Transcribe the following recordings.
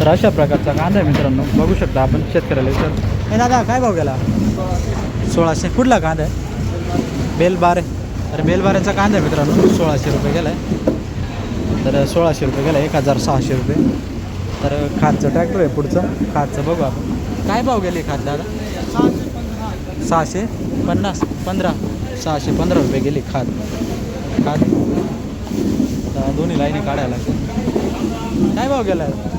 तर अशा प्रकारचा कांदा आहे मित्रांनो. बघू शकता आपण शेतकऱ्याला विचार हे दादा काय भाव गेला? सोळाशे. कुठला कांदा आहे? बेलबारे. तर बेलबाऱ्याचा कांदा आहे मित्रांनो. सोळाशे रुपये गेला आहे तर सोळाशे रुपये गेला एक हजार सहाशे रुपये. तर खादचं ट्रॅक्टर आहे पुढचं. खादचं बघू आपण. काय भाव गेले खाद दादा? सहाशे पन्नास. पंधरा. सहाशे पंधरा रुपये गेले खाद. खाद. दोन्ही लाईनी काढायला लागते काय भाव गेला आहे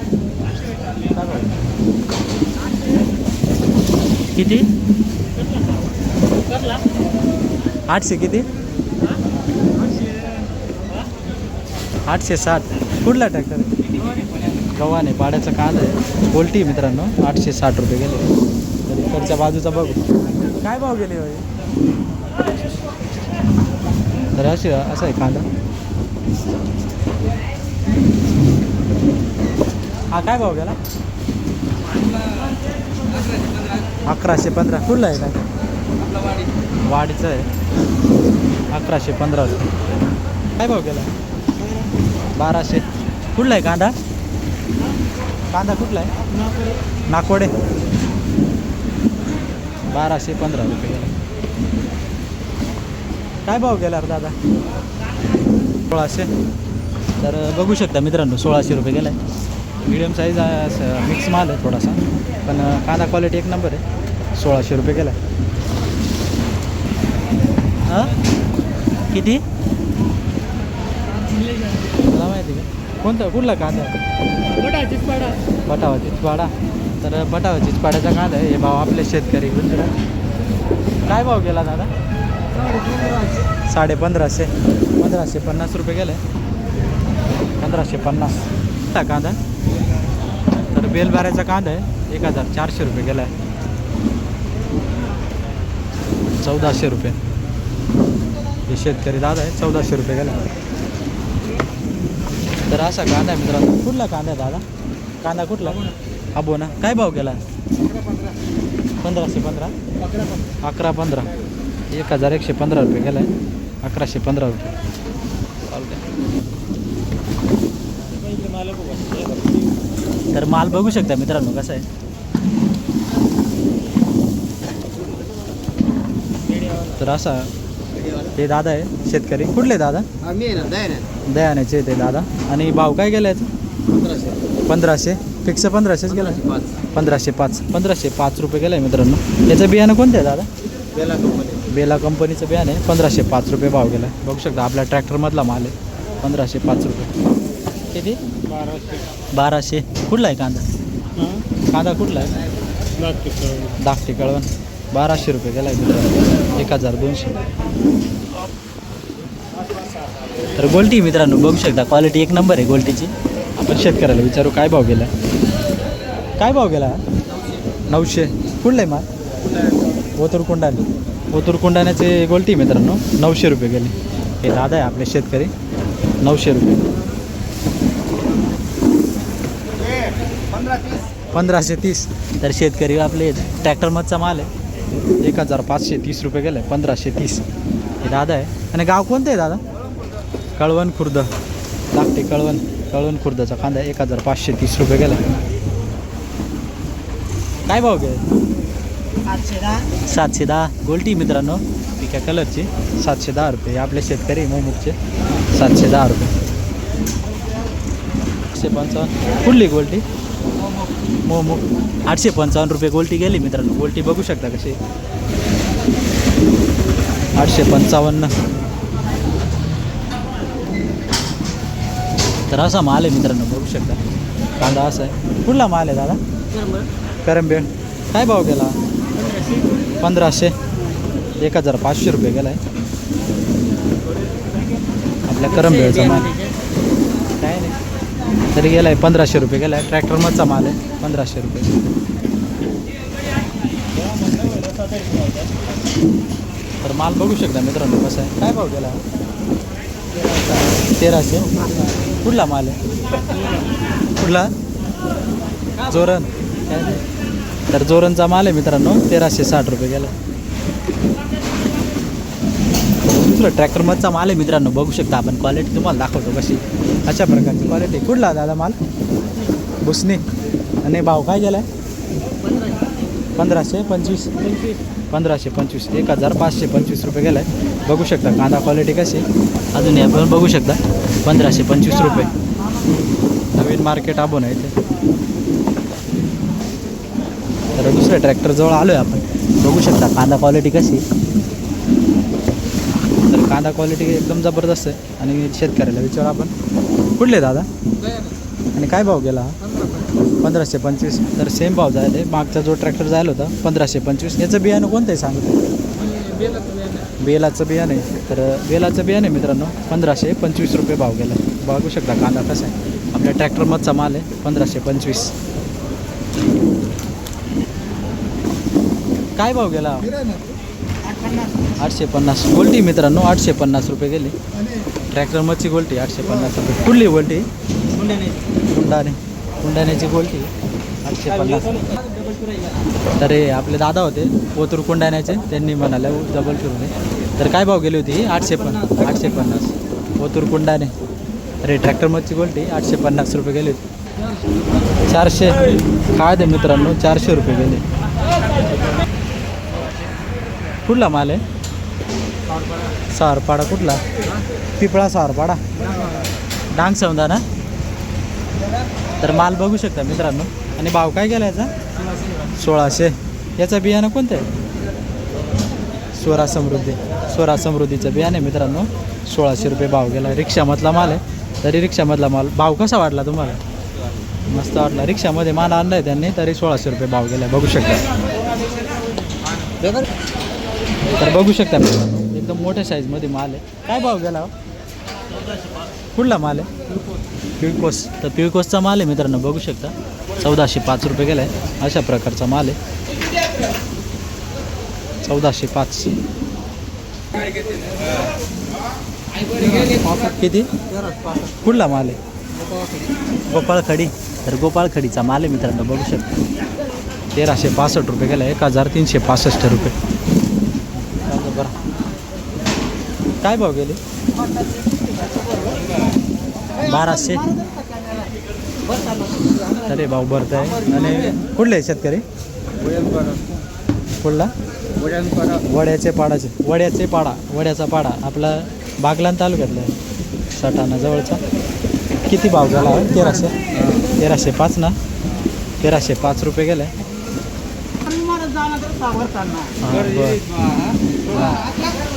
किती? आठशे किती? आठशे साठ. कुठला ट्रॅक्टर गव्हाणे पाड्याचा कांदा आहे. पोल्टी मित्रांनो. आठशे साठ रुपये गेले. तर इकडच्या बाजूचा बघू. काय भाव गेले तर असे असा आहे कांदा. हा काय भाव गेला? अकराशे पंधरा. कुठला आहे काय? वाडीचं आहे. अकराशे पंधरा काय भाव गेला? बाराशे. कुठला आहे कांदा? कांदा कुठला आहे? नाकोडे बाराशे पंधरा रुपये गेला. काय भाव गेला दादा? सोळाशे. तर बघू शकता मित्रांनो सोळाशे रुपये गेला आहे मिडियम साईज मिक्स माल आहे थोडासा. पण कांदा क्वालिटी एक नंबर आहे. सोळाशे रुपये गेला हां किती? मला माहिती का कोणता? कुठला कांदा आहे? बटावा चिचपाडा तर बटावा चिचपाड्याचा कांदा आहे. हे भाव आपले शेतकरी गुजरात काय भाव गेला दादा? साडे पंधराशे. पंधराशे पन्नास रुपये गेले. पंधराशे पन्नास. हा कांदा? बेलबाऱ्याचा कांदा आहे. एक हजार चारशे रुपये गेला आहे. चौदाशे रुपये. हे शेतकरी दादा आहे चौदाशे रुपये गेला तर असा कांदा आहे मित्रांनो. कुठला कांदा आहे दादा? कांदा कुठला? हा बोना काय भाव गेला? पंधराशे पंधरा? अकरा पंधरा. एक हजार एकशे पंधरा रुपये गेला आहे. अकराशे पंधरा रुपये. चालते तर माल बघू शकता मित्रांनो कसा आहे. तर असा हे दादा आहे शेतकरी. कुठले दादा? दयाण्याचे ते दादा. आणि भाव काय गेला याचा? पंधराशे. फिक्स पंधराशेच गेला पंधराशे पाच. पंधराशे पाच. रुपये गेलं आहे मित्रांनो. याचं बियाणं कोणतं आहे दादा? बेला कंपनी. बेला कंपनीचं बियाणं आहे. पंधराशे पाच रुपये भाव गेला आहे बघू शकता आपल्या ट्रॅक्टरमधला माल आहे. पंधराशे पाच रुपये. किती? बाराशे. बाराशे. कुठला आहे कांदा? कांदा कुठला आहे? धाकटे कळवण. बाराशे रुपये गेला आहे एक हजार दोनशे. तर गोल्टी मित्रांनो बघू शकता क्वालिटी एक नंबर आहे गोल्टीची. आपण शेतकऱ्याला विचारू काय भाव गेला? काय भाव गेला? नऊशे. कुठला आहे माल? ओतूर कुंडाने ओतूर कुंडाण्याचे गोल्टी मित्रांनो नऊशे रुपये गेले. हे दादा आहे आपले शेतकरी. नऊशे रुपये पंधरा तीस पंधराशे तीस. तर शेतकरी आपले ट्रॅक्टरमधचा माल आहे. एक हजार पाचशे तीस रुपये गेलं पंधराशे तीस. हे दादा आहे. आणि गाव कोणतं आहे दादा? कळवण खुर्द. लागते कळवण. कळवण खुर्दचा कांदा एक हजार पाचशे तीस रुपये गेला. काय भाव गेला? सातशे दहा. गोल्टी मित्रांनो. पिक्या कलरची. सातशे दहा रुपये. हे आपले शेतकरी मोमुखचे सातशे दहा रुपये. आठशे पंचावन्न. कुठली गोल्टी मोमो. आठशे पंचावन्न रुपये गोल्टी गेली मित्रांनो. गोल्टी बघू शकता कशी. आठशे पंचावन्न. तर असा माल आहे मित्रांनो बघू शकता. कांदा असा आहे. कुठला माल आहे दादा? करंबेळ. काय भाव गेला? पंधराशे. एक हजार पाचशे रुपये गेला आहे आपल्या करंबेळचा माल. तरी गेला आहे पंधराशे रुपये गेला आहे ट्रॅक्टरमधचा माल आहे पंधराशे रुपये. तर माल बघू शकता मित्रांनो कसं आहे. काय भाव गेला? तेराशे. कुठला माल आहे? कुठला? जोरण तर जोरणचा माल आहे मित्रांनो तेराशे साठ रुपये गेला. दुसरं ट्रॅक्टरमधचा माल आहे मित्रांनो. बघू शकता आपण क्वालिटी तुम्हाला दाखवतो कशी. अशा प्रकारची क्वालिटी कुठला दादा माल? बुसने आणि भाव काय गेला पंधराशे पंचवीस. पंधराशे पंचवीस. एक हजार पाचशे पंचवीस रुपये गेला आहे बघू शकता कांदा क्वालिटी कशी अजून हे पण बघू शकता. पंधराशे पंचवीस रुपये. नवीन मार्केट आबून आहे इथे. तर दुसऱ्या ट्रॅक्टरजवळ आलो आहे आपण. बघू शकता कांदा क्वालिटी कशी कांदा क्वालिटी एकदम जबरदस्त आहे. आणि शेतकऱ्याला विचार आपण कुठले दादा? आणि काय भाव गेला हा? पंधराशे पंचवीस. तर सेम भाव जायला मागचा जो ट्रॅक्टर जायला होता पंधराशे पंचवीस. याचं बियाणं कोणतं आहे सांगतो बेलाचं बियाणं आहे. तर बेलाचं बियाणं आहे मित्रांनो पंधराशे पंचवीस रुपये भाव गेला. बघू शकता कांदा कसा आहे. आपल्या ट्रॅक्टरमधचा माल आहे पंधराशे पंचवीस. काय भाव गेला? आठशे पन्नास. गोल्टी मित्रांनो आठशे पन्नास रुपये गेली. मच्छी गोल्टी आठशे पन्नास रुपये. कुठली गोल्टी? कुंडाने. कुंडाण्याची गोल्टी आठशे पन्नास. तर हे आपले दादा होते पोतूर कुंडाण्याचे. त्यांनी म्हणाले डबल तर काय भाव गेली होती? आठशे पन्नास. आठशे पन्नास. पोतूर कुंडाने. अरे ट्रॅक्टर मच्छी गोल्टी आठशे पन्नास रुपये गेली होती. चारशे. काय दे मित्रांनो? चारशे रुपये गेले. कुठला माल आहे? सारपाडा कुठला? पिपळा सारपाडा डांग समजा ना? तर माल बघू शकता मित्रांनो. आणि भाव काय गेला याचा? सोळाशे. याचं बियाणं कोणतं आहे स्वरा समृद्धी. स्वरा समृद्धीचं बियाणं आहे मित्रांनो. सोळाशे रुपये भाव गेला. रिक्षामधला माल आहे. तरी रिक्षामधला माल भाव कसा वाटला तुम्हाला? मस्त वाटला रिक्षामध्ये माल आणला आहे त्यांनी तरी सोळाशे रुपये भाव गेला. बघू शकता. तर बघू शकता एकदम मोठ्या साईजमध्ये माल आहे. काय भाव गेला हो? कुठला माल आहे? पिळकोस तर पिळकोसचा माल आहे मित्रांनो बघू शकता. चौदाशे पाच रुपये गेला आहे अशा प्रकारचा माल आहे. चौदाशे पाच. किती? कुठला माल आहे? गोपाळखडी. तर गोपाळखडीचा माल आहे मित्रांनो बघू शकता. तेराशे पासष्ट रुपये गेला एक हजार तीनशे पासष्ट रुपये चालतं बरं काय भाव गेले? बाराशे. अरे भाऊ भरत आहे आणि कुठले आहे शेतकरी? कुठला? वड्याचे पाडाचे. वड्याचे पाडा. वड्याचा पाडा. आपला बागलान तालुक्यातला आहे. सटाणा जवळचा. किती भाव झाला? तेराशे. तेराशे पाच ना? तेराशे पाच रुपये गेले. हां बरं.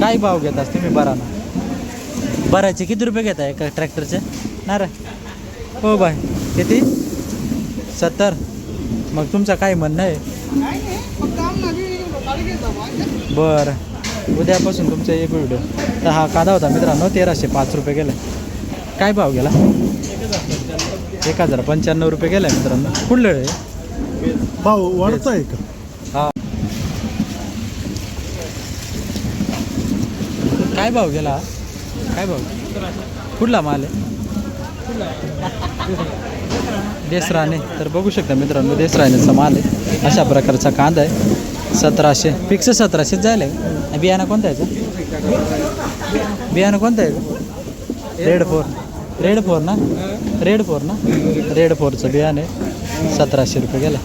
काय भाव घेतास तुम्ही बराना? बराचे किती रुपये घेता एका ट्रॅक्टरचे? ना रे हो बाय. किती? सत्तर. मग तुमचं काय म्हणणं आहे? बरं. उद्यापासून तुमचा एक व्हिडिओ. तर हा कांदा होता मित्रांनो तेराशे पाच रुपये गेला. काय भाव गेला? एक हजार पंच्याण्णव रुपये गेला मित्रांनो. कुठलं आहे? भाऊ वाढतोय का? हा. काय भाव गेला? काय भाव? कुठला माल आहे? देसराने. तर बघू शकता मित्रांनो देसराणेचा माल आहे. अशा प्रकारचा कांदा आहे. सतराशे फिक्स सतराशेच जायला आहे बियाणं कोणतं आहे? बियाणं कोणतं आहे रेड फोर रेड फोर ना? रेड फोर ना? रेड फोरचं बियाणं आहे. सतराशे रुपये गेला.